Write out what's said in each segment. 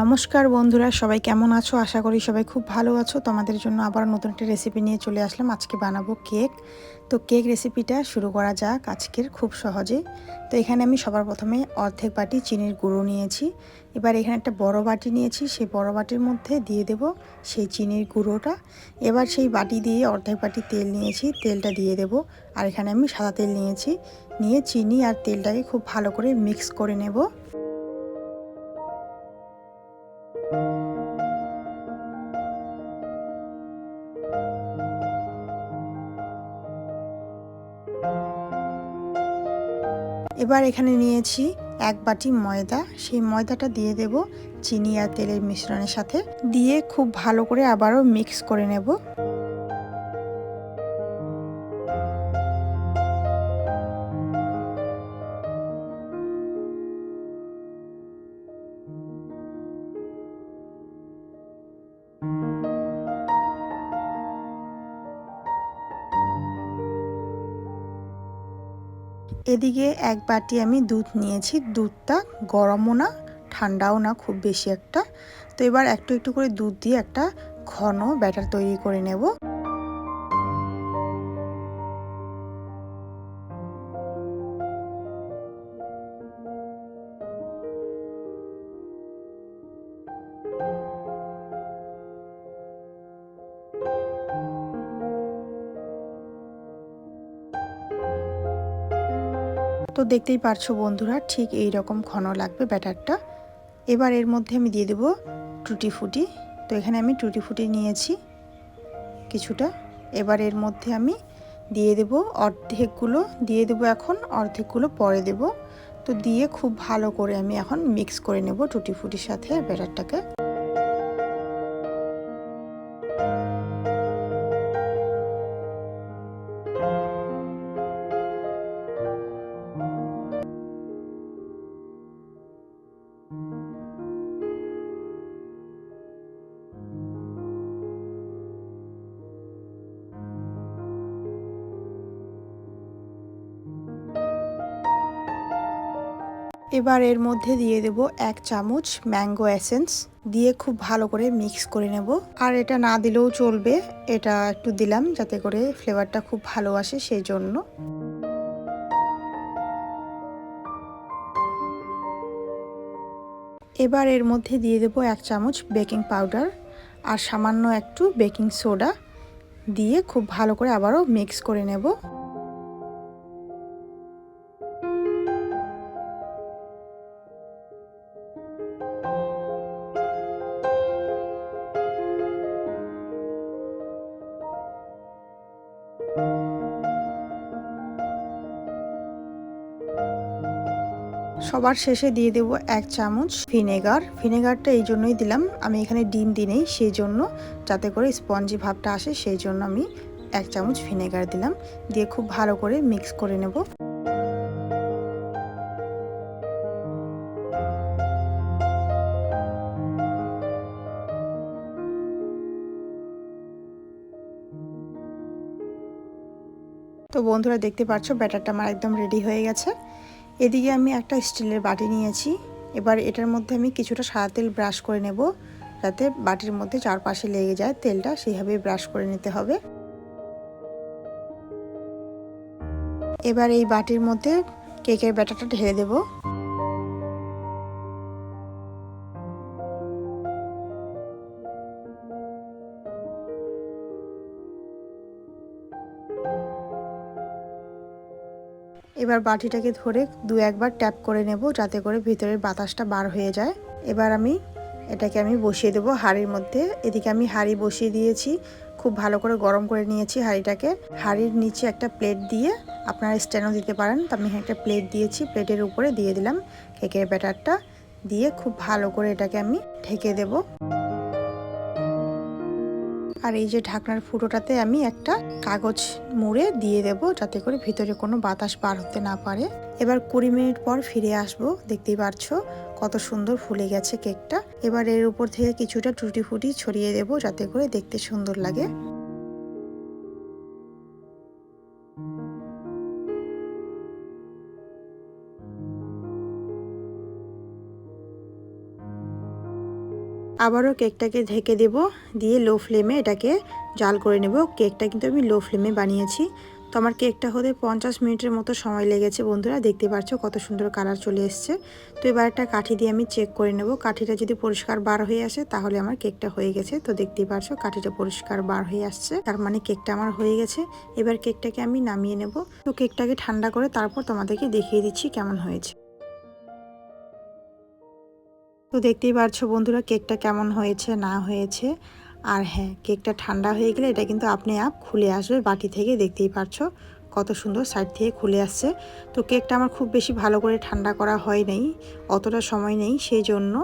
নমস্কার বন্ধুরা, সবাই কেমন আছো? আশা করি সবাই খুব ভালো আছো। তোমাদের জন্য আবার নতুন একটা রেসিপি নিয়ে চলে আসলাম। আজকে বানাবো কেক তো কেক রেসিপিটা শুরু করা যাক আজকের খুব সহজে। তো এখানে আমি সবার প্রথমে অর্ধেক বাটি চিনির গুঁড়ো নিয়েছি। এবার এখানে একটা বড় বাটি নিয়েছি। সেই বড় বাটির মধ্যে দিয়ে দেব সেই চিনির গুঁড়োটা। এবার সেই বাটি দিয়ে অর্ধেক বাটি তেল নিয়েছি। তেলটা দিয়ে দেব। আর এখানে আমি সাদা তেল নিয়েছি। নিয়ে চিনি আর তেলটাকে খুব ভালো করে মিক্স করে নেব। এবার এখানে নিয়েছি এক বাটি ময়দা। সেই ময়দাটা দিয়ে দেব চিনি আর তেলের মিশ্রণের সাথে। দিয়ে খুব ভালো করে আবারও মিক্স করে নেব। এদিকে এক বাটি আমি দুধ নিয়েছি। দুধটা গরমও না, ঠান্ডাও না, খুব বেশি একটা। তো এবার একটু একটু করে দুধ দিয়ে একটা ঘন ব্যাটার তৈরি করে নেব। তো দেখতেই পারছ বন্ধুরা, ঠিক এই রকম ঘন লাগবে ব্যাটারটা। এবার এর মধ্যে আমি দিয়ে দেবো টুটি ফুটি। তো এখানে আমি টুটি ফুটি নিয়েছি কিছুটা। এবার এর মধ্যে আমি দিয়ে দেব অর্ধেকগুলো, দিয়ে দেব এখন, অর্ধেকগুলো পরে দেব। তো দিয়ে খুব ভালো করে আমি এখন মিক্স করে নেব টুটি ফুটির সাথে ব্যাটারটাকে। এবার এর মধ্যে দিয়ে দেব এক চামচ ম্যাঙ্গো এসেন্স। দিয়ে খুব ভালো করে মিক্স করে নেব। আর এটা না দিলেও চলবে। এটা একটু দিলাম যাতে করে ফ্লেভারটা খুব ভালো আসে সেই জন্য এবার এর মধ্যে দিয়ে দেব এক চামচ বেকিং পাউডার আর সামান্য একটু বেকিং সোডা। দিয়ে খুব ভালো করে আবারও মিক্স করে নেব। সবার শেষে দিয়ে দেব এক চামচ ভিনেগার। ভিনেগারটা এই জন্যই দিলাম। আমি এখানে ডিম দিই সেই জন্য যাতে করে স্পঞ্জি ভাবটা আসে সেই জন্য আমি এক চামচ ভিনেগার দিলাম। দিয়ে খুব ভালো করে মিক্স করে নেব। তো বন্ধুরা দেখতে পাচ্ছ, ব্যাটারটা আমার একদম রেডি হয়ে গেছে। এদিকে আমি একটা স্টিলের বাটি নিয়েছি। এবার এটার মধ্যে আমি কিছুটা সাদা তেল ব্রাশ করে নেব, যাতে বাটির মধ্যে চারপাশে লেগে যায় তেলটা, সেইভাবেই ব্রাশ করে নিতে হবে। এবার এই বাটির মধ্যে কেকের ব্যাটারটা ঢেলে দেবো। এবার বাটিটাকে ধরে দু একবার ট্যাপ করে নেব যাতে করে ভিতরের বাতাসটা বার হয়ে যায়। এবার আমি এটাকে আমি বসিয়ে দেবো হাঁড়ির মধ্যে। এদিকে আমি হাঁড়ি বসিয়ে দিয়েছি, খুব ভালো করে গরম করে নিয়েছি হাঁড়িটাকে। হাঁড়ির নিচে একটা প্লেট দিয়ে আপনারা স্ট্যান্ডও দিতে পারেন। তো আমি একটা প্লেট দিয়েছি, প্লেটের উপরে দিয়ে দিলাম কেকের ব্যাটারটা। দিয়ে খুব ভালো করে এটাকে আমি ঢেকে দেবো। আর এই যে ঢাকনার ফুটোটাতে আমি একটা কাগজ মুড়ে দিয়ে দেব যাতে করে ভিতরে কোনো বাতাস পার হতে না পারে। এবার কুড়ি মিনিট পর ফিরে আসব, দেখতেই পারছ কত সুন্দর ফুলে গেছে কেকটা। এবার এর উপর থেকে কিছুটা টুটি ফুটি ছড়িয়ে দেবো যাতে করে দেখতে সুন্দর লাগে। আবারও কেকটাকে ঢেকে দেব, দিয়ে লো ফ্লেমে এটাকে জাল করে নেব। কেকটা কিন্তু আমি লো ফ্লেমে বানিয়েছি। তো আমার কেকটা হতে পঞ্চাশ মিনিটের মতো সময় লেগেছে বন্ধুরা, দেখতে পাচ্ছ কত সুন্দর কালার চলে এসছে। তো এবার একটা কাঠি দিয়ে আমি চেক করে নেব। কাঠিটা যদি পরিষ্কার বার হয়ে আসে, তাহলে আমার কেকটা হয়ে গেছে। তো দেখতেই পাচ্ছ কাঠিটা পরিষ্কার বার হয়ে আসছে। তার মানে কেকটা আমার হয়ে গেছে। এবার কেকটাকে আমি নামিয়ে নেব। তো কেকটাকে ঠান্ডা করে তারপর তোমাদেরকে দেখিয়ে দিচ্ছি কেমন হয়েছে। তো দেখতেই পারছ বন্ধুরা, কেকটা কেমন হয়েছে, না হয়েছে। আর হ্যাঁ কেকটা ঠান্ডা হয়ে গেলে এটা কিন্তু আপনি আপ খুলে আসবে, বাটি থেকে দেখতেই পারছ কত সুন্দর সাইড থেকে খুলে আসছে। তো কেকটা আমার খুব বেশি ভালো করে ঠান্ডা করা হয় নাই, অতটা সময় নেই সেই জন্য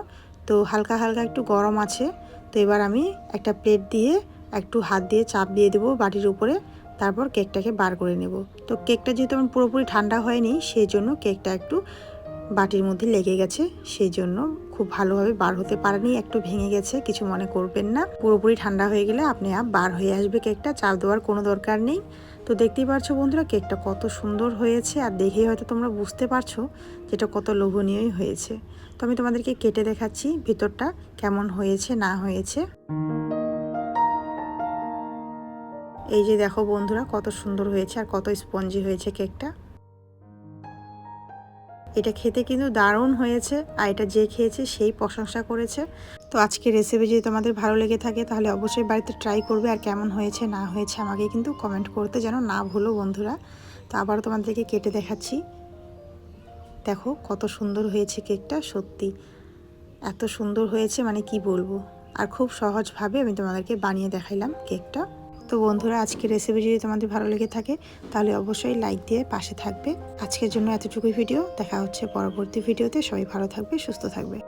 তো হালকা হালকা একটু গরম আছে, তো এবার আমি একটা প্লেট দিয়ে একটু হাত দিয়ে চাপ দিয়ে দেবো বাটির উপরে, তারপর কেকটাকে বার করে নেব। তো কেকটা যেহেতু আমার পুরোপুরি ঠান্ডা হয়নি সেই জন্য কেকটা একটু বাটির মধ্যে লেগে গেছে, সেই জন্য খুব ভালোভাবে বার হতে পারেনি, একটু ভেঙে গেছে, কিছু মনে করবেন না। পুরোপুরি ঠান্ডা হয়ে গেলে আপনি আপ বার হয়ে আসবে কেকটা চাপ দেওয়ার কোনো দরকার নেই। তো দেখতেই পারছ বন্ধুরা, কেকটা কত সুন্দর হয়েছে, আর দেখেই হয়তো তোমরা বুঝতে পারছ যেটা কত লোভনীয়ই হয়েছে। তো আমি তোমাদেরকে কেটে দেখাচ্ছি ভিতরটা, কেমন হয়েছে, না হয়েছে। এই যে দেখো বন্ধুরা, কত সুন্দর হয়েছে আর কত স্পঞ্জি হয়েছে কেকটা। এটা খেতে কিন্তু দারুণ হয়েছে আর এটা যে খেয়েছে সেই প্রশংসা করেছে। তো আজকে রেসিপি যদি তোমাদের ভালো লেগে থাকে তাহলে অবশ্যই বাড়িতে ট্রাই করবে আর কেমন হয়েছে না হয়েছে আমাকে কিন্তু কমেন্ট করতে যেন না ভুলো বন্ধুরা। তো আবারও তোমাদেরকে কেটে দেখাচ্ছি। দেখো কত সুন্দর হয়েছে কেকটা সত্যি। এত সুন্দর হয়েছে মানে কি বলব? আর খুব সহজভাবে আমি তোমাদেরকে বানিয়ে দেখাইলাম কেকটা তো বন্ধুরা, আজকের রেসিপি যদি তোমাদের ভালো লেগে থাকে, তাহলে অবশ্যই লাইক দিয়ে পাশে থাকবে। আজকের জন্য এতটুকুই ভিডিও দেখা হচ্ছে পরবর্তী ভিডিওতে সবাই ভালো থাকবে, সুস্থ থাকবে।